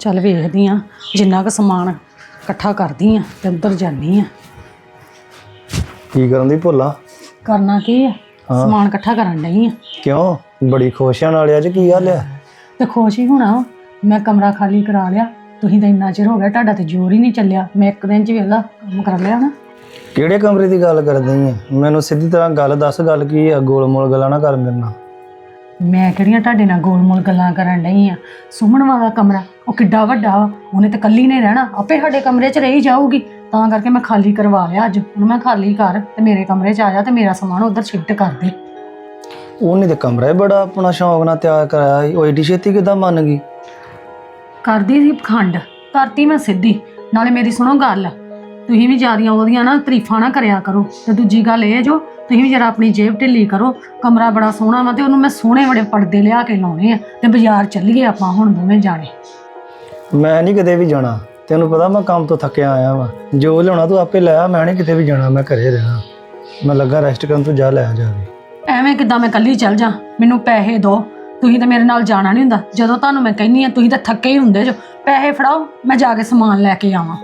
ਚੱਲ ਵੇਖਦੀ ਆ ਜਿੰਨਾ ਕੁ ਸਮਾਨ ਇਕੱਠਾ ਕਰਦੀ ਆ ਤੇ ਉੱਧਰ ਜਾਨੀ ਆ। ਕੀ ਕਰਨ ਦੀ ਭੁੱਲਾ? ਕਰਨਾ ਕੀ ਆ? ਸਮਾਨ ਇਕੱਠਾ ਕਰਨ ਡਈ ਆ। ਕਿਉਂ? ਬੜੀ ਖੁਸ਼ੀਆਂ ਨਾਲ ਅੱਜ ਕੀ ਗੱਲ ਆ? ਤੇ ਖੁਸ਼ ਹੀ ਹੋਣਾ ਵਾ। ਮੈਂ ਕਮਰਾ ਖਾਲੀ ਕਰਾ ਲਿਆ। ਤੁਸੀਂ ਤਾਂ ਇੰਨਾ ਚਿਰ ਹੋ ਗਿਆ ਤੁਹਾਡਾ ਤੇ ਜ਼ੋਰ ਹੀ ਨਹੀਂ ਚੱਲਿਆ। ਮੈਂ ਇੱਕ ਦਿਨ ਚ ਵੇਲਾ ਕੰਮ ਕਰ ਲਿਆ ਨਾ। ਕਿਹੜੇ ਕਮਰੇ ਦੀ ਗੱਲ ਕਰਦੀ ਆ? ਮੈਨੂੰ ਸਿੱਧੀ ਤਰ੍ਹਾਂ ਗੱਲ ਦੱਸ ਗੱਲ ਕੀ ਆ? ਗੋਲ-ਮੋਲ ਗੱਲਾਂ ਨਾ ਕਰ ਮੇਰੇ ਨਾਲ। ਮੈਂ ਕਿਹੜੀਆਂ ਤੁਹਾਡੇ ਨਾਲ ਗੋਲ-ਮੋਲ ਗੱਲਾਂ ਕਰਨ ਡਈ ਆ? ਸੁਮਨ ਵਾਲਾ ਕਮਰਾ ਉਹ ਕਿੱਡਾ ਵੱਡਾ ਵਾ। ਉਹਨੇ ਤੇ ਕੱਲੀ ਨੇ ਰਹਿਣਾ ਆਪੇ ਸਾਡੇ ਕਮਰੇ 'ਚ ਰਹੀ ਜਾਊਗੀ। ਤਾਂ ਕਰਕੇ ਮੈਂ ਖਾਲੀ ਕਰਵਾ ਲਿਆ ਅੱਜ। ਹੁਣ ਮੈਂ ਖਾਲੀ ਕਰ ਤੇ ਮੇਰੇ ਕਮਰੇ 'ਚ ਆ ਜਾ ਤੇ ਮੇਰਾ ਸਮਾਨ ਉਧਰ ਸ਼ਿਫਟ ਕਰ ਦੇ। ਉਹਨੇ ਤੇ ਕਮਰਾ ਹੀ ਬੜਾ ਆਪਣਾ ਸ਼ੌਂਕ ਨਾਲ ਤਿਆਰ ਕਰਾਇਆ ਸੀ। ਉਹ ਏਡੀ ਛੇਤੀ ਕਿਦਾਂ ਮੰਨ ਗਈ? ਕਰਦੀ ਸੀ ਖੰਡ ਕਰਤੀ ਮੈਂ ਸਿੱਧੀ। ਨਾਲੇ ਮੇਰੀ ਸੁਣੋ ਗੱਲ ਤੁਸੀਂ ਵੀ ਜਿਆਦੀਆਂ ਉਹਦੀਆਂ ਨਾ ਤਾਰੀਫਾਂ ਨਾ ਕਰਿਆ ਕਰੋ। ਤੇ ਦੂਜੀ ਗੱਲ ਇਹ ਜੋ ਤੁਸੀਂ ਵੀ ਜਰਾ ਆਪਣੀ ਜੇਬ ਢਿੱਲੀ ਕਰੋ। ਕਮਰਾ ਬੜਾ ਸੋਹਣਾ ਵਾ ਤੇ ਉਹਨੂੰ ਮੈਂ ਸੋਹਣੇ ਬੜੇ ਪਰਦੇ ਲਿਆ ਕੇ ਲਾਉਣੇ ਆ ਤੇ ਬਾਜ਼ਾਰ ਚੱਲੀਏ ਆਪਾਂ ਹੁਣ ਦੋਵੇਂ ਜਾਣੇ। ਮੈਂ ਨਹੀਂ ਕਿਤੇ ਵੀ ਜਾਣਾ। ਤੈਨੂੰ ਪਤਾ ਮੈਂ ਕੰਮ ਤੋਂ ਥੱਕਿਆ ਆਇਆ ਵਾਂ। ਜੋ ਲਿਆਉਣਾ ਤੂੰ ਆਪੇ ਲੈ ਆ ਮੈਂ ਨਹੀਂ ਕਿਤੇ ਵੀ ਜਾਣਾ ਮੈਂ ਘਰੇ ਰਹਿਣਾ। ਮੈਂ ਲੱਗਾ ਰੈਸਟ ਕਰਨ ਤੂੰ ਜਾ ਲੈ ਆ ਜਾ ਕੇ। ਐਵੇਂ ਕਿਦਾਂ ਮੈਂ ਕੱਲੀ ਚੱਲ ਜਾ? ਮੈਨੂੰ ਪੈਸੇ ਦਿਓ ਤੁਸੀਂ ਤਾਂ ਮੇਰੇ ਨਾਲ ਜਾਣਾ ਨਹੀਂ ਹੁੰਦਾ। ਜਦੋਂ ਤੁਹਾਨੂੰ ਮੈਂ ਕਹਿੰਨੀ ਆ ਤੁਸੀਂ ਤਾਂ ਥੱਕੇ ਹੀ ਹੁੰਦੇ ਜੋ। ਪੈਸੇ ਫੜਾਓ ਮੈਂ ਜਾ ਕੇ ਸਮਾਨ ਲੈ ਕੇ ਆਵਾਂ।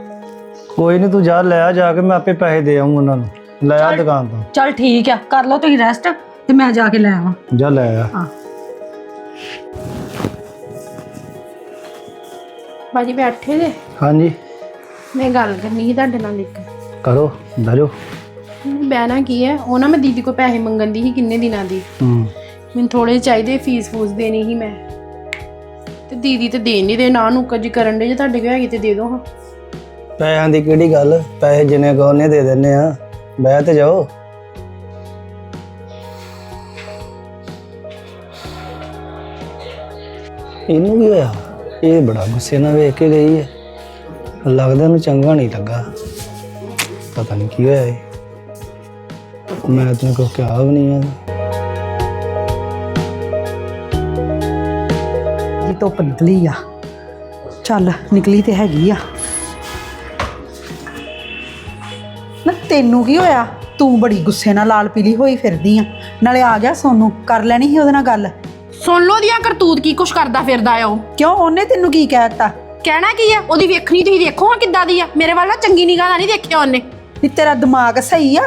ਕੋਈ ਨਹੀਂ ਤੂੰ ਜਾ ਲੈ ਆ ਜਾ ਕੇ ਮੈਂ ਆਪੇ ਪੈਸੇ ਦੇ ਆਊਂ ਉਹਨਾਂ ਨੂੰ। ਲੈ ਆ ਦੁਕਾਨ ਤੋਂ। ਚੱਲ ਠੀਕ ਆ ਕਰ ਲਓ ਤੁਸੀਂ ਰੈਸਟ ਤੇ ਮੈਂ ਜਾ ਕੇ ਲੈ ਆਵਾਂ। ਜਾ ਲੈ ਆ। ਹਾਂ। ਬਾਜੀ ਬੈਠੇ ਜੇ? ਹਾਂਜੀ। ਮੈਂ ਗੱਲ ਕਰਨੀ ਸੀ ਤੁਹਾਡੇ ਨਾਲ ਇੱਕ। ਕਰੋ ਬਹਿ ਬਹਿਣਾ ਕੀ ਹੈ? ਉਹ ਨਾ ਮੈਂ ਦੀਦੀ ਕੋ ਪੈਸੇ ਮੰਗਣ ਦੀ ਸੀ ਕਿੰਨੇ ਦਿਨਾਂ ਦੀ। ਹੂੰ। ਮੈਨੂੰ ਥੋੜੇ ਚਾਹੀਦੇ ਫੀਸ ਫੂਸ ਦੇਣੀ ਸੀ ਮੈਂ। ਤੇ ਦੀਦੀ ਤੇ ਦੇਣ ਨਹੀਂ ਦੇ ਨਾ ਨੂੰ ਕੁਝ ਕਰਨ ਦੇ ਜੇ ਤੁਹਾਡੇ ਕੋਲ ਹੈਗੀ ਤੇ ਦੇ ਦਿਓ ਹਾਂ। ਪੈਸਿਆਂ ਦੀ ਕਿਹੜੀ ਗੱਲ? ਪੈਸੇ ਜਿੰਨੇ ਕਹੋ ਉਹਨੇ ਦੇ ਦਿੰਨੇ ਆ। ਬਹਿ ਤੇ ਜਾਓ। ਇਹਨੂੰ ਕੀ ਹੋਇਆ? ਇਹ ਬੜਾ ਗੁੱਸੇ ਨਾਲ ਵੇਖ ਕੇ ਗਈ ਹੈ। ਲੱਗਦਾ ਇਹਨੂੰ ਚੰਗਾ ਨਹੀਂ ਲੱਗਾ। ਪਤਾ ਨਹੀਂ ਕੀ ਹੋਇਆ ਇਹ। ਮੈਂ ਤੈਨੂੰ ਕੋ ਕਿਹਾ ਵੀ ਨਹੀਂ ਆ। ਜੀ ਧੁੱਪ ਨਿਕਲੀ ਆ। ਚੱਲ ਨਿਕਲੀ ਤੇ ਹੈਗੀ ਆ। ਤੈਨੂੰ ਕੀ ਹੋਇਆ? ਤੂੰ ਬੜੀ ਗੁੱਸੇ ਨਾਲ ਲਾਲ ਪੀਲੀ ਹੋਈ ਫਿਰਦੀ ਆ। ਨਾਲੇ ਆ ਗਿਆ ਸੋਨੂੰ ਕਰ ਲੈਣੀ ਸੀ ਉਹਦੇ ਨਾਲ ਗੱਲ। ਸੁਣ ਲਓ ਦੀਆਂ ਕਰਤੂਤ ਕੀ ਕੁਛ ਕਰਦਾ ਫਿਰਦਾ ਆ ਉਹ। ਕਿਉਂ? ਉਹਨੇ ਤੈਨੂੰ ਕੀ ਕਹਿਤਾ ਕਹਿਣਾ ਕੀ ਆ? ਉਹਦੀ ਵੇਖਣੀ ਤੁਸੀਂ ਦੇਖੋ ਹਾਂ ਕਿੱਦਾਂ ਦੀ ਆ। ਮੇਰੇ ਵੱਲ ਨਾ ਚੰਗੀ ਨਿਗਾਹ ਨਾਲ ਨਹੀਂ ਦੇਖਿਆ ਉਹਨੇ। ਵੀ ਤੇਰਾ ਦਿਮਾਗ ਸਹੀ ਆ?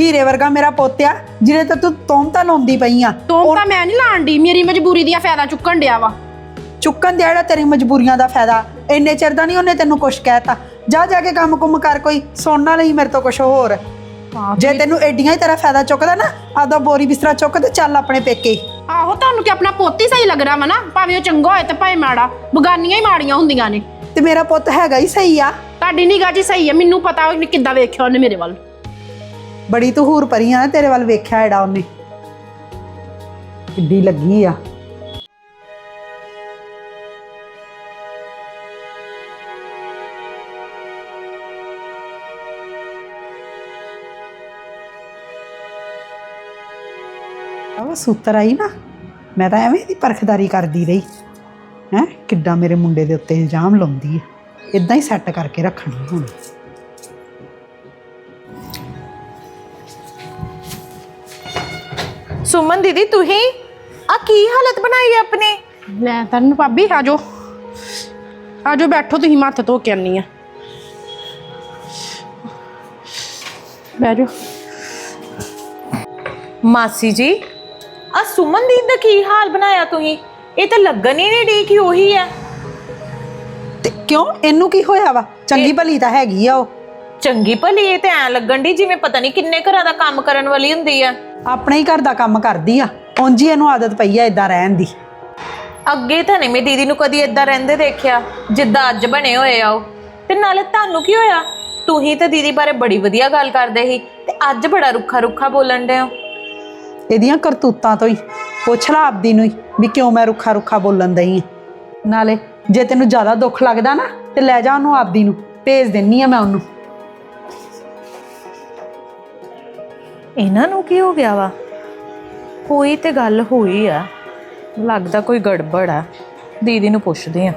ਹੀਰੇ ਵਰਗਾ ਮੇਰਾ ਪੋਤਿਆ ਜਿਹਨੇ ਤਾਂ ਤੂੰ ਤੋਮਤਾ ਲਾਉਂਦੀ ਪਈ ਆ। ਤੋਂ ਤਾਂ ਮੈਂ ਨਹੀਂ ਲਾਣ ਦੀ ਮੇਰੀ ਮਜਬੂਰੀ ਦੀਆਂ ਫਾਇਦਾ ਚੁੱਕਣ ਡਿਆ ਵਾ। ਚੁੱਕਣ ਦੇ ਜਿਹੜਾ ਤੇਰੀ ਮਜਬੂਰੀਆਂ ਦਾ ਫਾਇਦਾ ਇੰਨੇ ਚਿਰ ਦਾ ਨਹੀਂ ਉਹਨੇ ਤੈਨੂੰ ਕੁਛ ਕਹਿਤਾ ਜਾ ਜਾ ਕੇ ਕੰਮ ਕੁੰਮ ਕਰ ਕੋਈ ਸੁਣਨਾ ਨਹੀਂ ਮੇਰੇ ਤੋਂ ਕੁਛ ਹੋਰ। ਜੇ ਤੈਨੂੰ ਐਡੀਆਂ ਹੀ ਤੇਰਾ ਫਾਇਦਾ ਚੁੱਕਦਾ ਨਾ ਆਦਾ ਬੋਰੀ ਬਿਸਤਰਾ ਚੁੱਕ ਤੇ ਚੱਲ ਆਪਣੇ ਪੇਕੇ। ਆਹੋ ਤੁਹਾਨੂੰ ਕਿ ਆਪਣਾ ਪੁੱਤ ਹੀ ਸਹੀ ਲੱਗਣਾ ਵਾ ਨਾ? ਭਾਵੇਂ ਉਹ ਚੰਗਾ ਹੋਏ ਤੇ ਭਾਵੇਂ ਮਾੜਾ ਬਗਾਨੀਆਂ ਹੀ ਮਾੜੀਆਂ ਹੁੰਦੀਆਂ ਨੇ। ਤੇ ਮੇਰਾ ਪੁੱਤ ਹੈਗਾ ਹੀ ਸਹੀ ਆ। ਤੁਹਾਡੀ ਨਿਗਾਹ ਜੀ ਸਹੀ ਹੈ ਮੈਨੂੰ ਪਤਾ ਉਹਨੇ ਕਿੱਦਾਂ ਵੇਖਿਆ ਉਹਨੇ ਮੇਰੇ ਵੱਲ। ਬੜੀ ਤੂੰ ਹੂਰ ਪਰੀ ਆ ਨਾ ਤੇਰੇ ਵੱਲ ਵੇਖਿਆ ਐਡਾ ਉਹਨੇ। ਕਿੱਡੀ ਲੱਗੀ ਆ। ਆਹ ਸੂਤਰ ਆਈ ਨਾ ਮੈਂ ਤਾਂ ਐਵੇਂ ਦੀ ਪਰਖਦਾਰੀ ਕਰਦੀ ਰਹੀ। ਹੈ ਕਿੱਦਾਂ ਮੇਰੇ ਮੁੰਡੇ ਦੇ ਉੱਤੇ ਇਲਜ਼ਾਮ ਲਾਉਂਦੀ ਹੈ ਇਦਾਂ ਹੀ ਸੈੱਟ ਕਰਕੇ ਰੱਖਣੀ ਹੁਣ। ਸੁਮਨ ਦੀਦੀ ਤੁਸੀਂ? ਆ ਕੀ ਹਾਲਤ ਬਣਾਈ ਹੈ ਆਪਣੀ? ਲੈ ਤਰਨ ਭਾਬੀ ਆਜੋ। ਆਜੋ ਬੈਠੋ ਤੁਸੀਂ ਮੱਥ ਧੋ ਕੇ ਆਨੀ ਆ। ਜਾਓ। ਮਾਸੀ ਜੀ ਆ ਸੁਮਨ ਦੀਦੀ ਦਾ ਕੀ ਹਾਲ ਬਣਾਇਆ ਤੁਸੀਂ ਇਹ ਤਾਂ ਲੱਗਣ ਹੀ ਨਹੀਂ ਡੀ ਕਿ ਉਹੀ ਆ ਤੇ ਕਿਉਂ? ਇਹਨੂੰ ਕੀ ਹੋਇਆ ਵਾ? ਚੰਗੀ ਭਲੀ ਤਾਂ ਹੈਗੀ ਆ ਉਹ। ਚੰਗੀ ਭਲੀ ਇਹ ਤੇ ਐ ਲੱਗਣ ਦੀ ਜਿਵੇਂ ਪਤਾ ਨਹੀਂ ਕਿੰਨੇ ਘਰਾਂ ਦਾ ਕੰਮ ਕਰਨ ਵਾਲੀ ਹੁੰਦੀ ਆ। ਆਪਣੇ ਹੀ ਘਰ ਦਾ ਕੰਮ ਕਰਦੀ ਆ। ਉਂਝ ਹੀ ਇਹਨੂੰ ਆਦਤ ਪਈ ਆ ਇਦਾਂ ਰਹਿਣ ਦੀ। ਅੱਗੇ ਤਾਂ ਨਹੀਂ ਮੈਂ ਦੀਦੀ ਨੂੰ ਕਦੀ ਏਦਾਂ ਰਹਿੰਦੇ ਦੇਖਿਆ ਜਿੱਦਾਂ ਅੱਜ ਬਣੇ ਹੋਏ ਆ ਉਹ। ਤੇ ਨਾਲੇ ਤੁਹਾਨੂੰ ਕੀ ਹੋਇਆ? ਤੁਸੀਂ ਤਾਂ ਦੀਦੀ ਬਾਰੇ ਬੜੀ ਵਧੀਆ ਗੱਲ ਕਰਦੇ ਸੀ ਤੇ ਅੱਜ ਬੜਾ ਰੁੱਖਾ ਰੁੱਖਾ ਬੋਲਣ ਦੇ ਹੋ। ਇਹਦੀਆਂ ਕਰਤੂਤਾਂ ਤੋਂ ਹੀ। ਪੁੱਛ ਲਾ ਆਪਦੀ ਨੂੰ ਹੀ ਵੀ ਕਿਉਂ ਮੈਂ ਰੁੱਖਾ ਰੁੱਖਾ ਬੋਲਣ ਦਈ ਆ। ਨਾਲੇ ਜੇ ਤੈਨੂੰ ਜ਼ਿਆਦਾ ਦੁੱਖ ਲੱਗਦਾ ਨਾ, ਤੇ ਲੈ ਜਾ ਉਹਨੂੰ ਆਪਦੀ ਨੂੰ, ਭੇਜ ਦਿੰਨੀ ਆ ਮੈਂ ਉਹਨੂੰ। ਇਹਨਾਂ ਨੂੰ ਕੀ ਹੋ ਗਿਆ ਵਾ? ਕੋਈ ਤੇ ਗੱਲ ਹੋਈ ਆ। ਲੱਗਦਾ ਕੋਈ ਗੜਬੜ ਆ। ਦੀਦੀ ਨੂੰ ਪੁੱਛਦੇ ਆ।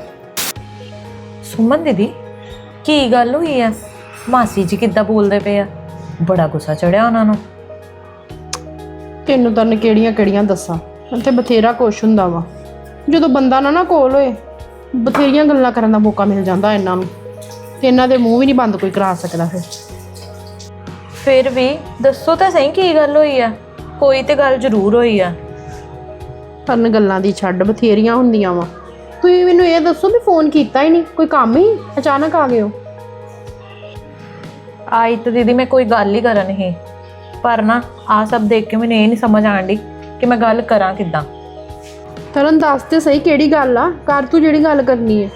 ਸੁਮਨ ਦੀਦੀ, ਕੀ ਗੱਲ ਹੋਈ ਆ? ਮਾਸੀ ਜੀ ਕਿੱਦਾਂ ਬੋਲਦੇ ਪਏ ਆ? ਬੜਾ ਗੁੱਸਾ ਚੜਿਆ ਉਹਨਾਂ ਨੂੰ। ਤੈਨੂੰ ਤਰਨ ਕਿਹੜੀਆਂ ਕਿਹੜੀਆਂ ਦੱਸਾਂ? ਇੱਥੇ ਬਥੇਰਾ ਕੁਛ ਹੁੰਦਾ ਵਾ। ਜਦੋਂ ਬੰਦਾ ਨਾ ਨਾ ਕੋਲ ਹੋਏ ਬਥੇਰੀਆਂ ਗੱਲਾਂ ਕਰਨ ਦਾ ਮੌਕਾ ਮਿਲ ਜਾਂਦਾ ਇਹਨਾਂ ਨੂੰ। ਤੇ ਇਹਨਾਂ ਦੇ ਮੂੰਹ ਵੀ ਨਹੀਂ ਬੰਦ ਕੋਈ ਕਰਾ ਸਕਦਾ ਫਿਰ। ਫਿਰ ਵੀ ਦੱਸੋ ਤਾਂ ਸਹੀ ਕੀ ਗੱਲ ਹੋਈ ਆ? ਕੋਈ ਤੇ ਗੱਲ ਜ਼ਰੂਰ ਹੋਈ ਆ। ਕਰਨ ਗੱਲਾਂ ਦੀ ਛੱਡ ਬਥੇਰੀਆਂ ਹੁੰਦੀਆਂ ਵਾ। ਤੁਸੀਂ ਮੈਨੂੰ ਇਹ ਦੱਸੋ ਵੀ ਫੋਨ ਕੀਤਾ ਹੀ ਨਹੀਂ ਕੋਈ ਕੰਮ ਹੀ ਅਚਾਨਕ ਆ ਗਏ ਹੋ? ਆਈ ਤਾਂ ਦੀਦੀ ਮੈਂ ਕੋਈ ਗੱਲ ਹੀ ਕਰਨ ਹੀ। ਪਰ ਨਾ ਆ ਸਭ ਦੇਖ ਕੇ ਮੈਨੂੰ ਇਹ ਨਹੀਂ ਸਮਝ ਆਣ ਡਈ ਕਿ ਮੈਂ ਗੱਲ ਕਰਾਂ ਕਿੱਦਾਂ। ਤਰਨ ਦੱਸ ਤੇ ਸਹੀ ਕਿਹੜੀ ਗੱਲ ਆ? ਕਰ ਤੂੰ ਜਿਹੜੀ ਗੱਲ ਕਰਨੀ ਹੈ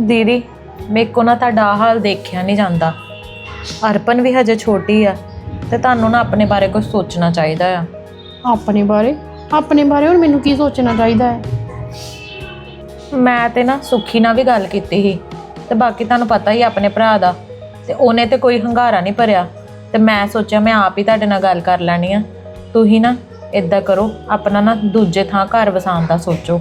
ਦੀਦੀ ਮੇਰੇ ਕੋ ਨਾ ਤੁਹਾਡਾ ਆਹ ਹਾਲ ਦੇਖਿਆ ਨਹੀਂ ਜਾਂਦਾ। ਅਰਪਨ ਵੀ ਹਜੇ ਛੋਟੀ ਆ ਤੇ ਤੁਹਾਨੂੰ ਨਾ ਆਪਣੇ ਬਾਰੇ ਕੁਝ ਸੋਚਣਾ ਚਾਹੀਦਾ ਆ। ਆਪਣੇ ਬਾਰੇ? ਆਪਣੇ ਬਾਰੇ ਹੁਣ ਮੈਨੂੰ ਕੀ ਸੋਚਣਾ ਚਾਹੀਦਾ ਹੈ? ਮੈਂ ਤੇ ਨਾ ਸੁਖੀ ਨਾਲ ਵੀ ਗੱਲ ਕੀਤੀ ਸੀ ਤੇ ਬਾਕੀ ਤੁਹਾਨੂੰ ਪਤਾ ਹੀ ਆ ਆਪਣੇ ਭਰਾ ਦਾ। ਤੇ ਉਹਨੇ ਤੇ ਕੋਈ ਹੰਗਾਰਾ ਨਹੀਂ ਭਰਿਆ। ਤੇ ਮੈਂ ਸੋਚਿਆ ਮੈਂ ਆਪ ਹੀ ਤੁਹਾਡੇ ਨਾਲ ਗੱਲ ਕਰ ਲੈਣੀ ਆ। ਤੁਸੀਂ ਨਾ ਇਦਾਂ ਕਰੋ ਆਪਣਾ ਨਾ ਦੂਜੇ ਥਾਂ ਘਰ ਵਸਾਉਣ ਦਾ ਸੋਚੋ।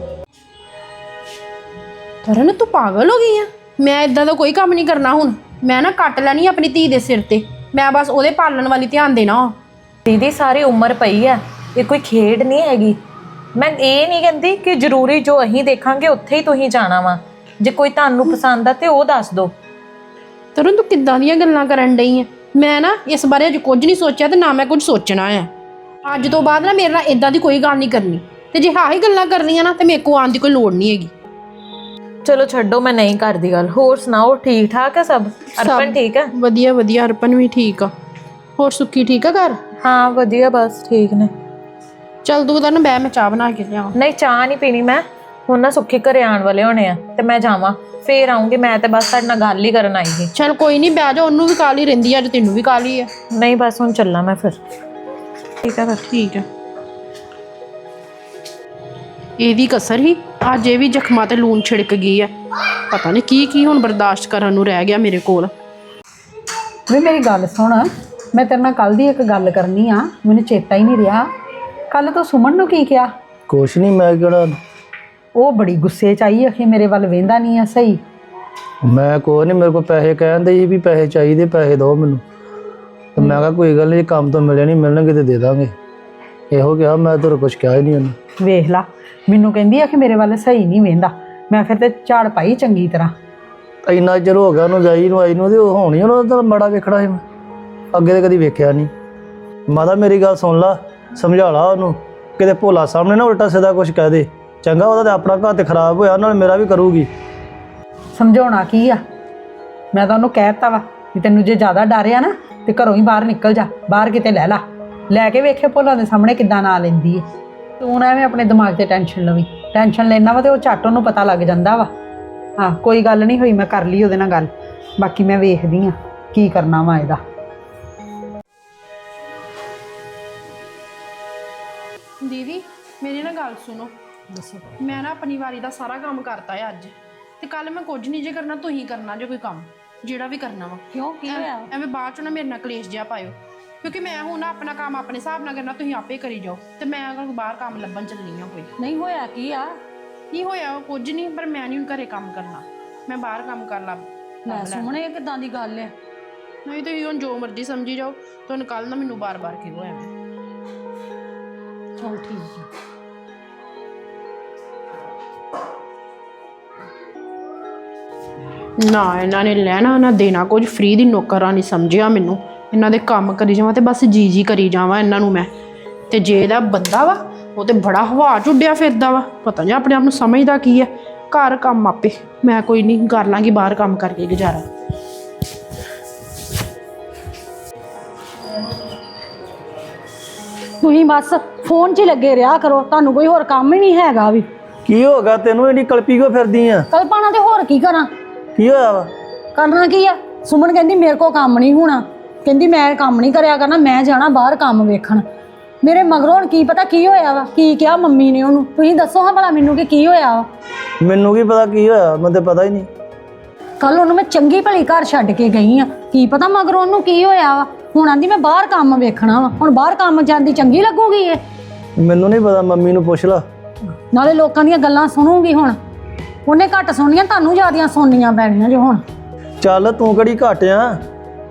ਤਰਨ ਤੂੰ ਪਾਗਲ ਹੋ ਗਈ ਆ? ਮੈਂ ਇਦਾਂ ਦਾ ਕੋਈ ਕੰਮ ਨਹੀਂ ਕਰਨਾ ਹੁਣ। ਮੈਂ ਨਾ ਕੱਟ ਲੈਣੀ ਆਪਣੀ ਧੀ ਦੇ ਸਿਰ ਤੇ। ਮੈਂ ਬਸ ਉਹਦੇ ਪਾਲਣ ਵਾਲੀ ਧਿਆਨ ਦੇਣਾ ਵਾ। ਦੀਦੀ ਸਾਰੀ ਉਮਰ ਪਈ ਆ ਇਹ ਕੋਈ ਖੇਡ ਨਹੀਂ ਹੈਗੀ। ਮੈਂ ਇਹ ਨਹੀਂ ਕਹਿੰਦੀ ਕਿ ਜ਼ਰੂਰੀ ਜੋ ਅਸੀਂ ਦੇਖਾਂਗੇ ਉੱਥੇ ਹੀ ਤੁਸੀਂ ਜਾਣਾ ਵਾ। ਜੇ ਕੋਈ ਤੁਹਾਨੂੰ ਪਸੰਦ ਆ ਤੇ ਉਹ ਦੱਸ ਦਿਓ ਤਰਨ ਤੂੰ ਕਿੱਦਾਂ ਦੀਆਂ ਗੱਲਾਂ ਕਰਨ ਡਈ ਆ? ਮੈਂ ਨਾ ਇਸ ਬਾਰੇ ਅਜ ਕੁਝ ਨਹੀਂ ਸੋਚਿਆ ਤੇ ਨਾ ਮੈਂ ਕੁਝ ਸੋਚਣਾ ਆ। ਅੱਜ ਤੋਂ ਬਾਅਦ ਨਾ ਮੇਰੇ ਨਾਲ ਇਦਾਂ ਦੀ ਕੋਈ ਗੱਲ ਨਹੀਂ ਕਰਨੀ। ਤੇ ਜੇ ਹਾਂ ਹੀ ਗੱਲਾਂ ਕਰਨੀਆਂ ਨਾ ਤੇ ਮੇਰੇ ਕੋ ਆਉਣ ਦੀ ਕੋਈ ਲੋੜ ਨਹੀਂ ਹੈਗੀ। ਚਲੋ ਛੱਡੋ ਮੈਂ ਨਹੀਂ ਕਰਦੀ ਗੱਲ। ਹੋਰ ਸੁਣਾਓ ਠੀਕ ਠਾਕ ਹੈ ਸਭ ਅਰਪਨ ਠੀਕ ਹੈ ਵਧੀਆ ਵਧੀਆ ਅਰਪਨ ਵੀ ਠੀਕ ਆ। ਹੋਰ ਸੁੱਕੀ ਠੀਕ ਆ ਘਰ? ਹਾਂ ਵਧੀਆ ਬਸ ਠੀਕ ਨੇ। ਚੱਲ ਤੂੰ ਤਾਂ ਨਾ ਬਹਿ ਮੈਂ ਚਾਹ ਬਣਾ ਕੇ ਲਿਆਵਾਂ। ਨਹੀਂ ਚਾਹ ਨਹੀਂ ਪੀਣੀ ਮੈਂ। ਹੁਣ ਨਾ ਸੁੱਖੇ ਘਰੇ ਆਉਣ ਵਾਲੇ ਹੋਣੇ ਆ ਤੇ ਮੈਂ ਜਾਵਾਂ। ਫੇਰ ਆਉਂਗੀ ਮੈਂ ਤੇ ਬਸ ਤੁਹਾਡੇ ਨਾਲ ਗੱਲ ਹੀ ਕਰਨ ਆਈ ਸੀ। ਚੱਲ ਕੋਈ ਨਹੀਂ ਬਹਿ ਜਾ ਉਹਨੂੰ ਵੀ ਕਾਲੀ ਰਹਿੰਦੀ ਆ ਅੱਜ ਤੈਨੂੰ ਵੀ ਕਾਲੀ ਆ। ਨਹੀਂ ਬਸ ਹੁਣ ਚੱਲਾਂ ਮੈਂ ਫਿਰ। ਠੀਕ ਹੈ ਫਿਰ। ਠੀਕ ਆ। ਇਹਦੀ ਕਸਰ ਹੀ ਅੱਜ ਇਹ ਵੀ ਜ਼ਖਮਾਂ ਤੇ ਲੂਣ ਛਿੜਕ ਗਈ ਆ। ਪਤਾ ਨਹੀਂ ਕੀ ਕੀ ਹੁਣ ਬਰਦਾਸ਼ਤ ਕਰਨ ਨੂੰ ਰਹਿ ਗਿਆ ਮੇਰੇ ਕੋਲ। ਵੀ ਮੇਰੀ ਗੱਲ ਸੁਣ ਮੈਂ ਤੇਰੇ ਨਾਲ ਕੱਲ ਦੀ ਇੱਕ ਗੱਲ ਕਰਨੀ ਆ ਮੈਨੂੰ ਚੇਤਾ ਹੀ ਨਹੀਂ ਰਿਹਾ। ਕੱਲ ਤੂੰ ਸੁਮਨ ਨੂੰ ਕੀ ਕਿਹਾ? ਕੁਛ ਨਹੀਂ ਮੈਂ ਕਿਹੜਾ ਉਹ ਬੜੀ ਗੁੱਸੇ 'ਚ ਆਈ ਅਖੇ ਮੇਰੇ ਵੱਲ ਵੇਂਦਾ ਨਹੀਂ ਆ ਸਹੀ। ਮੈਂ ਕੋਈ ਨਹੀਂ ਮੇਰੇ ਕੋਲ ਪੈਸੇ ਕਹਿੰਦੇ ਸੀ ਵੀ ਪੈਸੇ ਚਾਹੀਦੇ ਪੈਸੇ ਦਿਓ ਮੈਨੂੰ। ਤੇ ਮੈਂ ਕਿਹਾ ਕੋਈ ਗੱਲ ਨਹੀਂ ਕੰਮ ਤੋਂ ਮਿਲੇ ਨਹੀਂ ਮਿਲਣਗੇ ਤੇ ਦੇ ਦਾਂਗੇ। ਇਹੋ ਕਿਹਾ ਮੈਂ ਤੇਰੇ ਕੁਛ ਕਿਹਾ ਹੀ ਨਹੀਂ ਉਹਨੂੰ। ਵੇਖ ਲਾ ਮੈਨੂੰ ਕਹਿੰਦੀ ਆ ਕਿ ਮੇਰੇ ਵੱਲ ਸਹੀ ਨਹੀਂ ਵੇਂਦਾ। ਮੈਂ ਫਿਰ ਤੇ ਝਾੜ ਪਾਈ ਚੰਗੀ ਤਰ੍ਹਾਂ। ਇੰਨਾ ਚਿਰ ਹੋ ਗਿਆ ਉਹਨੂੰ ਜਾਈ ਨੂੰ ਆਈ ਨੂੰ ਤੇ ਉਹ ਹੋਣੀ ਉਹਨੂੰ ਤਾਂ ਮੜਾ ਵੇਖਣਾ ਸੀ ਮੈਂ। ਅੱਗੇ ਤੇ ਕਦੀ ਵੇਖਿਆ ਨਹੀਂ ਮਾਤਾ ਮੇਰੀ ਗੱਲ ਸੁਣ ਲਾ ਸਮਝਾ ਲਾ ਉਹਨੂੰ। ਕਿਤੇ ਭੋਲਾ ਸਾਹਮਣੇ ਨਾ ਉਲਟਾ ਸਿੱਧਾ ਕੁਝ ਕਹਿ ਦੇ। ਚੰਗਾ ਉਹਦਾ ਤੇ ਆਪਣਾ ਘਰ ਤੇ ਖਰਾਬ ਹੋਇਆ ਨਾਲ ਮੇਰਾ ਵੀ ਕਰੂਗੀ। ਸਮਝਾਉਣਾ ਕੀ ਆ? ਮੈਂ ਤਾਂ ਉਹਨੂੰ ਕਹਿਤਾ ਵਾ ਕਿ ਤੈਨੂੰ ਜੇ ਜ਼ਿਆਦਾ ਡਰ ਆ ਨਾ ਤੇ ਘਰੋਂ ਹੀ ਬਾਹਰ ਨਿਕਲ ਜਾ ਬਾਹਰ ਕਿਤੇ ਲੈ ਲਾ। ਲੈ ਕੇ ਵੇਖੇ ਭੋਲਾ ਦੇ ਸਾਹਮਣੇ ਕਿੱਦਾਂ ਨਾ ਲੈਂਦੀ ਏ। ਤੂੰ ਨਾ ਐਵੇਂ ਆਪਣੇ ਦਿਮਾਗ ਤੇ ਟੈਨਸ਼ਨ ਲਵੀ। ਟੈਨਸ਼ਨ ਲੈਣਾ ਵਾ ਤੇ ਉਹ ਝੱਟ ਉਹਨੂੰ ਪਤਾ ਲੱਗ ਜਾਂਦਾ ਵਾ। ਹਾਂ ਕੋਈ ਗੱਲ ਨਹੀਂ ਹੋਈ ਮੈਂ ਕਰ ਲਈ ਉਹਦੇ ਨਾਲ ਗੱਲ। ਬਾਕੀ ਮੈਂ ਵੇਖਦੀ ਆ ਕੀ ਕਰਨਾ ਵਾ ਇਹਦਾ। ਦੀਦੀ ਮੇਰੀ ਨਾ ਗੱਲ ਸੁਣੋ। ਦੱਸੋ। ਮੈਂ ਨਾ ਆਪਣੀ ਵਾਰੀ ਦਾ ਸਾਰਾ ਕੰਮ ਕਰਤਾ ਹੈ ਅੱਜ। ਤੇ ਕੱਲ ਮੈਂ ਕੁਝ ਨਹੀਂ ਜੇ ਕਰਨਾ ਤੁਸੀਂ ਕਰਨਾ ਜੇ ਕੋਈ ਕੰਮ ਜਿਹੜਾ ਵੀ ਕਰਨਾ ਵਾ। ਕਿਉਂ? ਕੀ ਹੋਇਆ? ਐਵੇਂ ਬਾਅਦ ਚ ਨਾ ਮੇਰੇ ਨਾਲ ਕਲੇਸ਼ ਜਿਹਾ ਪਾਇਓ। ਕਿਉਂਕਿ ਮੈਂ ਹੁਣ ਨਾ ਆਪਣਾ ਕੰਮ ਆਪਣੇ ਹਿਸਾਬ ਨਾਲ ਕਰਨਾ ਤੁਸੀਂ ਆਪੇ ਕਰੀ ਜਾਓ। ਤੇ ਮੈਂ ਅਗਰ ਬਾਹਰ ਕੰਮ ਲੱਭਣ ਚੱਲਣੀ ਆ ਕੋਈ। ਨਹੀਂ ਹੋਇਆ ਕੀ ਆ? ਕੀ ਹੋਇਆ ਕੁਝ ਨਹੀਂ ਪਰ ਮੈਂ ਨਹੀਂ ਹੁਣ ਘਰੇ ਕੰਮ ਕਰਨਾ। ਮੈਂ ਬਾਹਰ ਕੰਮ ਕਰ ਲਾ ਲੈ ਸੁਮਣੇ ਕਿਦਾਂ ਦੀ ਗੱਲ ਹੈ ਨਹੀਂ ਤੁਸੀਂ ਹੁਣ ਜੋ ਮਰਜ਼ੀ ਸਮਝੀ ਜਾਓ। ਤੁਹਾਨੂੰ ਕੱਲ ਨਾ ਮੈਨੂੰ ਬਾਰ-ਬਾਰ ਕਿਉਂ ਹੋਇਆ ਚਲ ਠੀਕ ਹੈ ਨਾ ਇਹਨਾਂ ਨੇ ਲੈਣਾ ਨਾ ਦੇਣਾ ਕੁਝ। ਫ੍ਰੀ ਦੀ ਨੌਕਰਾਂ ਨਹੀਂ ਸਮਝਿਆ ਮੈਨੂੰ। ਇਹਨਾਂ ਦੇ ਕੰਮ ਕਰੀ ਜਾਵਾਂ ਤੇ ਬਸ ਜੀ ਜੀ ਕਰੀ ਜਾਵਾਂ ਇਹਨਾਂ ਨੂੰ ਮੈਂ। ਤੇ ਜੇ ਇਹਦਾ ਬੰਦਾ ਵਾ ਉਹ ਤੇ ਬੜਾ ਹਵਾ ਚ ਉੱਡਿਆ ਫਿਰਦਾ ਵਾ। ਪਤਾ ਨਹੀਂ ਆਪਣੇ ਆਪ ਨੂੰ ਸਮਝਦਾ ਕੀ ਹੈ ਘਰ ਕੰਮ ਆਪੇ। ਮੈਂ ਕੋਈ ਨਹੀਂ ਕਰ ਲਾਂਗੀ ਬਾਹਰ ਕੰਮ ਕਰਕੇ ਗੁਜ਼ਾਰਾ। ਤੁਸੀਂ ਬਸ ਫੋਨ 'ਚ ਹੀ ਲੱਗੇ ਰਿਹਾ ਕਰੋ। ਤੁਹਾਨੂੰ ਕੋਈ ਹੋਰ ਕੰਮ ਹੀ ਨਹੀਂ ਹੈਗਾ ਵੀ। ਕੀ ਹੋ ਗਿਆ? ਤੈਨੂੰ ਇੰਨੀ ਕਲਪੀ ਕਿਉਂ ਫਿਰਦੀ ਆ? ਕਲਪਨਾ ਤੇ ਹੋਰ ਕੀ ਕਰਾਂ? ਕੀ ਹੋਇਆ ਵਾ? ਕਰਨਾ ਕੀ ਆ? ਸੁਮਨ ਕਹਿੰਦੀ ਮੇਰੇ ਕੋ ਕੰਮ ਨਹੀਂ ਹੋਣਾ। ਕਹਿੰਦੀ ਮੈਂ ਕੰਮ ਨਹੀਂ ਕਰਿਆ ਕਰਨਾ ਮੈਂ ਜਾਣਾ ਬਾਹਰ ਕੰਮ ਵੇਖਣ। ਮੇਰੇ ਮਗਰੋਂ ਹੁਣ ਕੀ ਪਤਾ ਕੀ ਹੋਇਆ ਵਾ? ਕੀ ਕਿਹਾ ਮੰਮੀ ਨੇ ਉਹਨੂੰ? ਤੁਸੀਂ ਦੱਸੋ ਹਾਂ ਭਲਾ ਮੈਨੂੰ ਕਿ ਕੀ ਹੋਇਆ ਵਾ? ਮੈਨੂੰ ਕੀ ਪਤਾ ਕੀ ਹੋਇਆ? ਮੈਨੂੰ ਤੇ ਪਤਾ ਹੀ ਨਹੀਂ। ਕੱਲ ਉਹਨੂੰ ਮੈਂ ਚੰਗੀ ਭਲੀ ਘਰ ਛੱਡ ਕੇ ਗਈ ਆ। ਕੀ ਪਤਾ ਮਗਰੋਂ ਉਹਨੂੰ ਕੀ ਹੋਇਆ ਵਾ? ਹੁਣ ਆਂਦੀ ਮੈਂ ਬਾਹਰ ਕੰਮ ਵੇਖਣਾ ਵਾ। ਹੁਣ ਬਾਹਰ ਕੰਮ ਜਾਂਦੀ ਚੰਗੀ ਲੱਗੂਗੀ ਇਹ? ਮੈਨੂੰ ਨਹੀਂ ਪਤਾ ਮੰਮੀ ਨੂੰ ਪੁੱਛ ਲਾ। ਨਾਲੇ ਲੋਕਾਂ ਦੀਆਂ ਗੱਲਾਂ ਸੁਣੂਗੀ ਹੁਣ। ਉਹਨੇ ਘੱਟ ਸੁਣਨੀਆਂ ਤੁਹਾਨੂੰ ਜ਼ਿਆਦੀਆਂ ਸੁਣਨੀਆਂ ਪੈਣੀਆਂ ਜੇ ਹੁਣ। ਚੱਲ ਤੂੰ ਕਿਹੜੀ ਘੱਟ ਆ?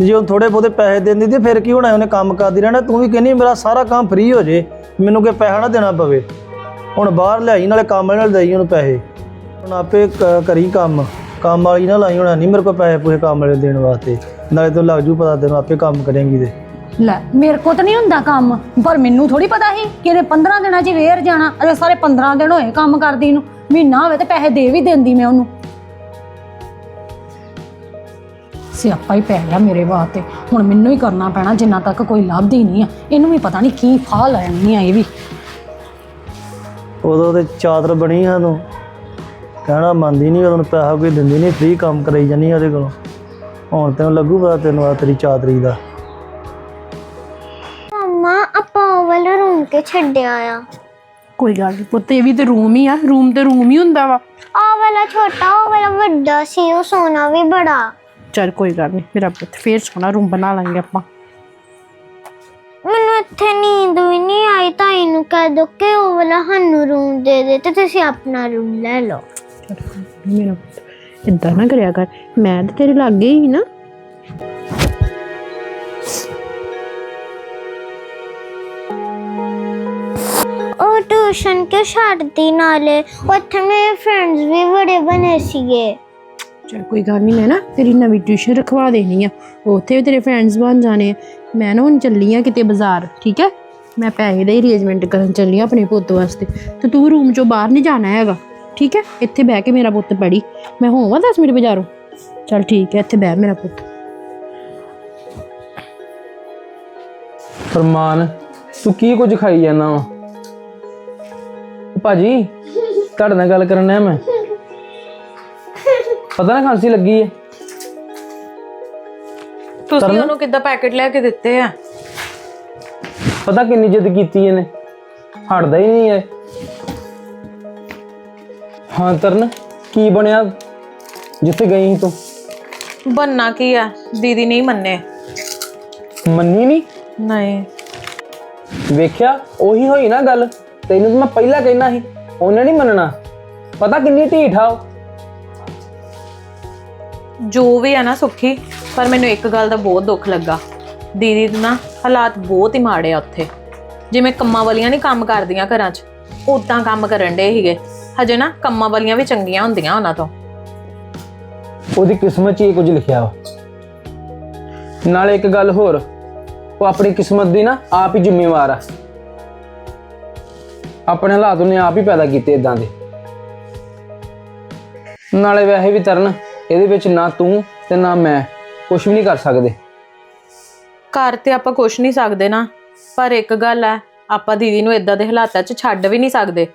ਜੇ ਉਹ ਥੋੜੇ ਬਹੁਤੇ ਪੈਸੇ ਦਿੰਦੀ ਤੇ ਫਿਰ ਕੀ ਹੋਣਾ ਉਹਨੇ ਕੰਮ ਕਰਦੀ ਰਹਿਣਾ ਤੂੰ ਵੀ ਕਹਿੰਦੀ ਮੇਰਾ ਸਾਰਾ ਕੰਮ ਫ੍ਰੀ ਹੋ ਜੇ ਮੈਨੂੰ ਕੋਈ ਪੈਸਾ ਨਾ ਦੇਣਾ ਪਵੇ। ਹੁਣ ਬਾਹਰ ਲਿਆਈ ਨਾਲੇ ਕੰਮ ਨਾਲ ਦੇਈ ਉਹਨੂੰ ਪੈਸੇ। ਹੁਣ ਆਪੇ ਕ- ਕਰੀ ਕੰਮ। ਕੰਮ ਵਾਲੀ ਨਾ ਲਾਈ ਹੋਣਾ ਨਹੀਂ ਮੇਰੇ ਕੋਲ ਪੈਸੇ ਪੂਸੇ ਕੰਮ ਵਾਲੇ ਦੇਣ ਵਾਸਤੇ। ਨਾਲੇ ਤੋਂ ਲੱਗ ਜੂ ਪਤਾ ਤੈਨੂੰ ਆਪੇ ਕੰਮ ਕਰੇਂਗੀ ਤੇ। ਲੈ ਮੇਰੇ ਕੋ ਤਾਂ ਨਹੀਂ ਹੁੰਦਾ ਕੰਮ ਪਰ ਮੈਨੂੰ ਥੋੜੀ ਪਤਾ ਸੀ ਕਿ ਇਹਨੇ 15 ਦਿਨਾਂ 'ਚ ਹੀ ਵੇਰ ਜਾਣਾ ਅਜੇ ਸਾਰੇ 15 ਦਿਨ ਹੋਏ ਕੰਮ ਕਰਦੀ ਨੂੰ। ਮਹੀਨਾ ਹੋਵੇ ਤੇ ਪੈਸੇ ਦੇ ਵੀ ਦਿੰਦੀ ਮੈਂ ਉਹਨੂੰ। ਸਿਆਪਾ ਹੀ ਪੈ ਗਿਆ ਮੇਰੇ ਵਾਸਤੇ। ਹੁਣ ਮੈਨੂੰ ਹੀ ਕਰਨਾ ਪੈਣਾ ਜਿੰਨਾ ਤੱਕ ਕੋਈ ਲੱਭਦੀ ਨਹੀਂ ਆ। ਇਹਨੂੰ ਵੀ ਪਤਾ ਨਹੀਂ ਕੀ ਫਾਹ ਲੈਣੀ ਆ ਇਹ ਵੀ। ਉਦੋਂ ਤੇ ਚਾਦਰ ਬਣੀ ਆ ਤੂੰ ਕਹਿਣਾ ਮੰਨਦੀ ਨਹੀਂ ਉਦੋਂ ਪੈਸਾ ਕੋਈ ਦਿੰਦੀ ਨਹੀਂ ਫ੍ਰੀ ਕੰਮ ਕਰਾਈ ਜਾਨੀ ਆ ਉਹਦੇ ਕੋਲੋਂ। ਹੁਣ ਤੈਨੂੰ ਲੱਗੂ ਪਤਾ ਤੈਨੂੰ ਆ ਤੇਰੀ ਚਾਦਰੀ ਦਾ। ਮੰਮਾ ਆਪਾਂ ਉਹ ਵਾਲਾ ਰੂਮ ਕੇ ਛੱਡਿਆ ਆ। ਕੋਈ ਗੱਲ ਨਹੀਂ ਪੁੱਤ ਇਹ ਵੀ ਤੇ ਰੂਮ ਹੀ ਆ ਰੂਮ ਤੇ ਰੂਮ ਹੀ ਹੁੰਦਾ ਵਾ। ਆ ਵਾਲਾ ਛੋਟਾ ਉਹ ਵਾਲਾ ਵੱਡਾ ਸੀ ਉਹ ਸੋਨਾ ਵੀ ਬੜਾ। ਚਲ ਕੋਈ ਗੱਲ ਨਹੀਂ ਮੇਰਾ ਪੁੱਤ ਫੇਰ ਸੋਹਣਾ ਰੂਮ ਬਣਾ ਲਾਂਗੇ ਆਪਾਂ। ਮੈਨੂੰ ਇੱਥੇ ਨੀਂਦ ਵੀ ਨਹੀਂ ਆਈ ਤਾਂ ਇਹਨੂੰ ਕਹਿ ਦੋ ਕਿ ਉਹ ਵਾਲਾ ਸਾਨੂੰ ਰੂਮ ਦੇ ਦੇ ਤੇ ਤੁਸੀਂ ਆਪਣਾ ਰੂਮ ਲੈ ਲਓ। ਚੱਲ ਕੋਈ ਨੀ ਮੇਰਾ ਪੁੱਤ ਇਦਾਂ ਨਾ ਕਰਿਆ ਕਰ। ਮੈਂ ਤੇ ਤੇਰੇ ਲਾਗੇ ਹੀ ਨਾ ਟਿਊਸ਼ਨ ਕਿਉਂ ਛੱਡਦੀ ਨਾਲੇ? ਉੱਥੇ ਮੇਰੇ ਫਰੈਂਡਸ ਵੀ ਬੜੇ ਬਣੇ ਸੀਗੇ। ਚਲ ਕੋਈ ਗੱਲ ਨਹੀਂ ਮੈਂ ਨਾ ਤੇਰੀ ਨਵੀਂ ਟਿਊਸ਼ਨ ਰਖਵਾ ਦੇਣੀ ਆ। ਉੱਥੇ ਵੀ ਤੇਰੇ ਫਰੈਂਡਸ ਬਣ ਜਾਣੇ ਆ। ਮੈਂ ਨਾ ਹੁਣ ਚੱਲੀ ਆ ਕਿਤੇ ਬਾਜ਼ਾਰ ਠੀਕ ਹੈ ਮੈਂ ਪੈਸੇ ਦਾ ਹੀ ਅਰੇਂਜਮੈਂਟ ਕਰਨ ਚੱਲੀ ਆ ਆਪਣੇ ਪੁੱਤ ਵਾਸਤੇ। ਤੇ ਤੂੰ ਰੂਮ ਚੋਂ ਬਾਹਰ ਨਹੀਂ ਜਾਣਾ ਹੈਗਾ ਠੀਕ ਹੈ ਇੱਥੇ ਬਹਿ ਕੇ ਮੇਰਾ ਪੁੱਤ ਪੜੀ ਮੈਂ ਹੋਵਾਂ 10 ਮਿੰਟ ਬਾਜ਼ਾਰੋਂ? ਚਲ ਠੀਕ ਹੈ ਇੱਥੇ ਬਹਿ ਮੇਰਾ ਪੁੱਤ। ਫਰਮਾਨ ਤੂੰ ਕੀ ਕੁਝ ਖਾਈ ਜਾਂਦਾ ਵਾ? ਭਾਜੀ ਤੁਹਾਡੇ ਨਾਲ ਗੱਲ ਕਰਨ ਆਇਆ ਮੈਂ। ਪਤਾ ਨਾ ਖਾਂਸੀ ਲੱਗੀ ਹੈ ਤੁਸੀਂ ਉਹਨੂੰ ਕਿੱਦਾਂ ਪੈਕੇਟ ਲੈ ਕੇ ਦਿੱਤੇ ਆ? ਪਤਾ ਕਿੰਨੀ ਜਿੱਦ ਕੀਤੀ ਇਹਨੇ। ਹਟਦਾ ਹੀ ਨਹੀਂ ਹੈ ਹਾਂ ਤਰਨ ਕੀ ਬਣਿਆ? ਜਿੱਥੇ ਗਈ ਸੀ ਤੂੰ? ਬੰਨਾ ਕੀ ਆ? ਦੀਦੀ ਨਹੀਂ ਮੰਨੇ। ਮੰਨੀ ਨਹੀਂ? ਨਹੀਂ। ਵੇਖਿਆ ਉਹੀ ਹੋਈ ਨਾ ਗੱਲ? ਤੈਨੂੰ ਤਾਂ ਮੈਂ ਪਹਿਲਾਂ ਕਹਿਣਾ ਸੀ ਉਹਨੇ ਨਹੀਂ ਮੰਨਣਾ। ਪਤਾ ਕਿੰਨੀ ਢੀਠ ਆ ਉਹ? ਜੋ ਵੀ ਆ ਨਾ ਸੁੱਖੀ ਪਰ ਮੈਨੂੰ ਇੱਕ ਗੱਲ ਦਾ ਬਹੁਤ ਦੁੱਖ ਲੱਗਾ। ਦੀਦੀ ਦੇ ਨਾ ਹਾਲਾਤ ਬਹੁਤ ਹੀ ਮਾੜੇ ਆ ਉੱਥੇ। ਜਿਵੇਂ ਕੰਮਾਂ ਵਾਲੀਆਂ ਨਹੀਂ ਕੰਮ ਕਰਦੀਆਂ ਘਰਾਂ 'ਚ ਉਦਾਂ ਕੰਮ ਕਰਨ ਡੇ ਸੀਗੇ। ਹਜੇ ਨਾ ਕੰਮਾਂ ਵਾਲੀਆਂ ਵੀ ਚੰਗੀਆਂ ਹੁੰਦੀਆਂ ਉਹਨਾਂ ਤੋਂ। ਉਹਦੀ ਕਿਸਮਤ 'ਚ ਹੀ ਕੁਝ ਲਿਖਿਆ ਵਾ। ਨਾਲੇ ਇੱਕ ਗੱਲ ਹੋਰ ਉਹ ਆਪਣੀ ਕਿਸਮਤ ਦੀ ਨਾ ਆਪ ਹੀ ਜ਼ਿੰਮੇਵਾਰ ਆ। ਆਪਣੇ ਹਾਲਾਤ ਉਹਨੇ ਆਪ ਹੀ ਪੈਦਾ ਕੀਤੇ ਇਦਾਂ ਦੇ। ਨਾਲੇ ਵੈਸੇ ਵੀ ਤਰਨ ਇਹਦੇ ਵਿੱਚ ਨਾ ਤੂੰ ਤੇ ਨਾ ਮੈਂ ਕੁਝ ਵੀ ਨਹੀਂ ਕਰ ਸਕਦੇ। ਘਰ ਤੇ ਆਪਾਂ ਕੁਛ ਨਹੀਂ ਸਕਦੇ ਨਾ ਪਰ ਇੱਕ ਗੱਲ ਹੈ ਆਪਾਂ ਦੀਦੀ ਨੂੰ ਇਦਾਂ ਦੇ ਹਾਲਾਤਾਂ 'ਚ ਛੱਡ ਵੀ ਨਹੀਂ ਸਕਦੇ।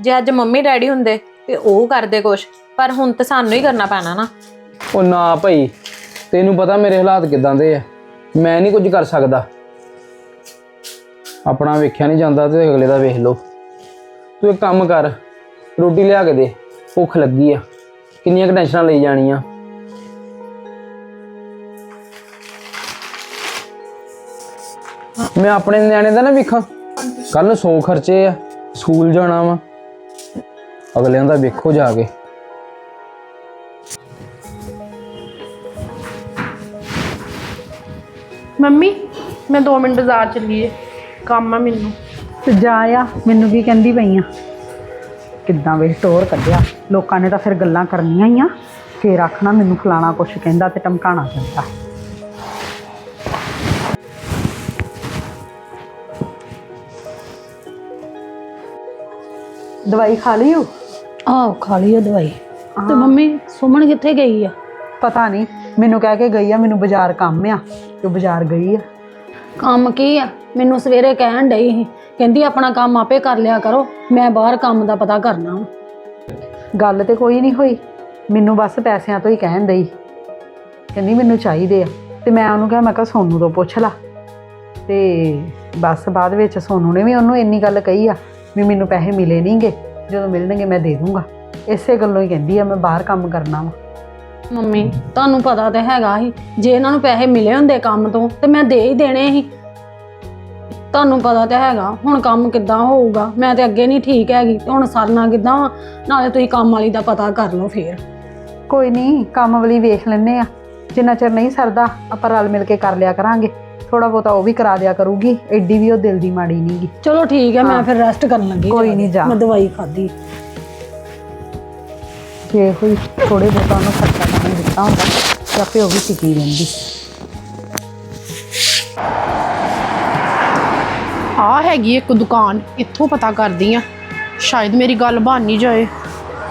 ਜੇ ਅੱਜ ਮੰਮੀ ਡੈਡੀ ਹੁੰਦੇ ਤੇ ਉਹ ਕਰਦੇ ਕੁਛ ਪਰ ਹੁਣ ਤਾਂ ਸਾਨੂੰ ਹੀ ਕਰਨਾ ਪੈਣਾ ਨਾ। ਉਹ ਨਾ ਭਾਈ ਤੈਨੂੰ ਪਤਾ ਮੇਰੇ ਹਾਲਾਤ ਕਿਦਾਂ ਦੇ ਆ। ਮੈਂ ਨਹੀਂ ਕੁਝ ਕਰ ਸਕਦਾ। ਆਪਣਾ ਵੇਖਿਆ ਨਹੀਂ ਜਾਂਦਾ ਤੇ ਅਗਲੇ ਦਾ ਵੇਖ ਲਓ। ਤੂੰ ਇੱਕ ਕੰਮ ਕਰ, ਰੋਟੀ ਲਿਆ ਕੇ ਦੇ, ਭੁੱਖ ਲੱਗੀ ਆ। ਕਿੰਨੀਆਂ ਕੁ ਟੈਨਸ਼ਨਾਂ ਲਈ ਜਾਣੀਆਂ? ਮੈਂ ਆਪਣੇ ਨਿਆਣੇ ਦਾ ਨਾ ਵੇਖਾਂ ਕੱਲ ਨੂੰ 100 ਖਰਚੇ ਆ, ਸਕੂਲ ਜਾਣਾ ਵਾ। ਅਗਲਿਆਂ ਦਾ ਵੇਖੋ ਜਾ ਕੇ। ਮੰਮੀ, ਮੈਂ 2 ਮਿੰਟ ਬਾਜ਼ਾਰ ਚੱਲੀ ਏ ਕੰਮ ਆ ਮੈਨੂੰ। ਤੇ ਜਾ ਆ ਮੈਨੂੰ ਕੀ ਕਹਿੰਦੀ ਪਈ ਆ? ਕਿੱਦਾਂ ਵੇ ਟੋਰ ਕੱਢਿਆ? ਲੋਕਾਂ ਨੇ ਤਾਂ ਫਿਰ ਗੱਲਾਂ ਕਰਨੀਆਂ ਹੀ ਆ। ਫੇਰ ਆਖਣਾ ਮੈਨੂੰ ਫਲਾਣਾ ਕੁਛ ਕਹਿੰਦਾ ਤੇ ਟਮਕਾਣਾ ਚਾਹੁੰਦਾ। ਦਵਾਈ ਖਾ ਲਈ ਹੋ ਆਹ ਖਾ ਲਈ ਆ ਦਵਾਈ। ਤੇ ਮੰਮੀ ਸੁਮਨ ਕਿੱਥੇ ਗਈ ਆ? ਪਤਾ ਨਹੀਂ ਮੈਨੂੰ ਕਹਿ ਕੇ ਗਈ ਆ ਮੈਨੂੰ ਬਾਜ਼ਾਰ ਕੰਮ ਆ। ਤੇ ਉਹ ਬਾਜ਼ਾਰ ਗਈ ਆ। ਕੰਮ ਕੀ ਆ? ਮੈਨੂੰ ਸਵੇਰੇ ਕਹਿਣ ਡਈ ਸੀ ਕਹਿੰਦੀ ਆਪਣਾ ਕੰਮ ਆਪੇ ਕਰ ਲਿਆ ਕਰੋ ਮੈਂ ਬਾਹਰ ਕੰਮ ਦਾ ਪਤਾ ਕਰਨਾ ਵਾ। ਗੱਲ ਤੇ ਕੋਈ ਨਹੀਂ ਹੋਈ ਮੈਨੂੰ ਬਸ ਪੈਸਿਆਂ ਤੋਂ ਹੀ ਕਹਿਣ ਦਈ ਕਹਿੰਦੀ ਮੈਨੂੰ ਚਾਹੀਦੇ ਆ ਤੇ ਮੈਂ ਉਹਨੂੰ ਕਿਹਾ ਮੈਂ ਕਿਹਾ ਸੋਨੂ ਤੋਂ ਪੁੱਛ ਲਾ। ਤੇ ਬਸ ਬਾਅਦ ਵਿੱਚ ਸੋਨੂ ਨੇ ਵੀ ਉਹਨੂੰ ਇੰਨੀ ਗੱਲ ਕਹੀ ਆ ਵੀ ਮੈਨੂੰ ਪੈਸੇ ਮਿਲੇ ਨਹੀਂਗੇ ਜਦੋਂ ਮਿਲਣਗੇ ਮੈਂ ਦੇ ਦੂੰਗਾ। ਇਸੇ ਗੱਲੋਂ ਹੀ ਕਹਿੰਦੀ ਆ ਮੈਂ ਬਾਹਰ ਕੰਮ ਕਰਨਾ ਵਾ। ਮੰਮੀ ਤੁਹਾਨੂੰ ਪਤਾ ਤੇ ਹੈਗਾ ਸੀ ਜੇ ਇਹਨਾਂ ਨੂੰ ਪੈਸੇ ਮਿਲੇ ਹੁੰਦੇ ਕੰਮ ਤੋਂ ਤੇ ਮੈਂ ਦੇ ਹੀ ਦੇਣੇ ਸੀ। ਤੁਹਾਨੂੰ ਪਤਾ ਤੇ ਹੈਗਾ ਹੁਣ ਕੰਮ ਕਿੱਦਾਂ ਹੋਊਗਾ? ਮੈਂ ਤੇ ਅੱਗੇ ਨਹੀਂ ਠੀਕ ਹੈਗੀ ਤੇ ਹੁਣ ਸਰਨਾ ਕਿੱਦਾਂ ਵਾ? ਨਾਲੇ ਤੁਸੀਂ ਕੰਮ ਵਾਲੀ ਦਾ ਪਤਾ ਕਰ ਲਓ ਫੇਰ। ਕੋਈ ਨਹੀਂ ਕੰਮ ਵਾਲੀ ਵੇਖ ਲੈਨੇ ਆ। ਜਿੰਨਾ ਚਿਰ ਨਹੀਂ ਸਰਦਾ ਆਪਾਂ ਰਲ ਮਿਲ ਕੇ ਕਰ ਲਿਆ ਕਰਾਂਗੇ। ਥੋੜਾ ਬਹੁਤਾ ਉਹ ਵੀ ਕਰਾ ਦਿਆ ਕਰੂਗੀ ਐਡੀ ਵੀ ਉਹ ਦਿਲ ਦੀ ਮਾੜੀ ਨਹੀਂਗੀ ਚਲੋ ਠੀਕ ਹੈ ਮੈਂ ਫਿਰ ਰੈਸਟ ਕਰਨ ਲੱਗੀ ਕੋਈ ਨੀ। ਜਾ। ਮੈਂ ਦਵਾਈ ਖਾਧੀ। ਜੇ ਕੋਈ ਥੋੜੇ ਬਹੁਤਾ ਉਹਨੂੰ ਖਰਚਾ ਪਾਣੀ ਦਿੱਤਾ ਹੁੰਦਾ ਤੇ ਆਪੇ ਉਹ ਵੀ ਟਿਕੀ ਰਹਿੰਦੀ। ਆ ਹੈਗੀ ਇੱਕ ਦੁਕਾਨ ਇੱਥੋਂ ਪਤਾ ਕਰਦੀ ਆ। ਸ਼ਾਇਦ ਮੇਰੀ ਗੱਲ ਬਣ ਨਹੀਂ ਜਾਏ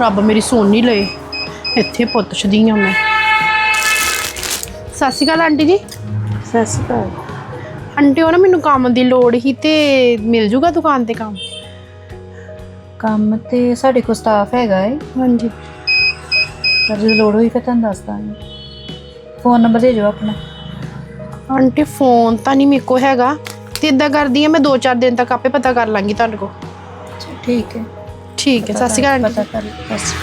ਰੱਬ ਮੇਰੀ ਸੁਣ ਨਹੀਂ ਲਏ। ਇੱਥੇ ਪੁੱਛਦੀ ਆ ਮੈਂ। ਸਤਿ ਸ਼੍ਰੀ ਅਕਾਲ ਆਂਟੀ ਜੀ। ਸਤਿ ਸ਼੍ਰੀ ਅਕਾਲ। ਆਂਟੀ ਉਹ ਨਾ ਮੈਨੂੰ ਕੰਮ ਦੀ ਲੋੜ ਸੀ ਤੇ ਮਿਲ ਜੂਗਾ ਦੁਕਾਨ ਤੇ ਕੰਮ? ਕੰਮ ਤੇ ਸਾਡੇ ਕੋਲ ਸਟਾਫ ਹੈਗਾ ਏ। ਹਾਂਜੀ। ਪਰ ਜੇ ਲੋੜ ਹੋਈ ਫਿਰ ਤੁਹਾਨੂੰ ਦੱਸ ਦਾਂਗੇ। ਫੋਨ ਨੰਬਰ ਦੇ ਦਿਓ ਆਪਣਾ। ਆਂਟੀ ਫੋਨ ਤਾਂ ਨਹੀਂ ਮੇਰੇ ਕੋ ਹੈਗਾ। ਤੇ ਇਦਾਂ ਕਰਦੀ ਆ ਮੈਂ 2-4 ਦਿਨ ਤੱਕ ਆਪੇ ਪਤਾ ਕਰ ਲਾਂਗੀ ਤੁਹਾਡੇ ਕੋਲ। ਠੀਕ ਹੈ। ਠੀਕ ਹੈ ਸਤਿ ਸ਼੍ਰੀ ਅਕਾਲ ਆਂਟੀ। ਪਤਾ ਕਰ ਬਸ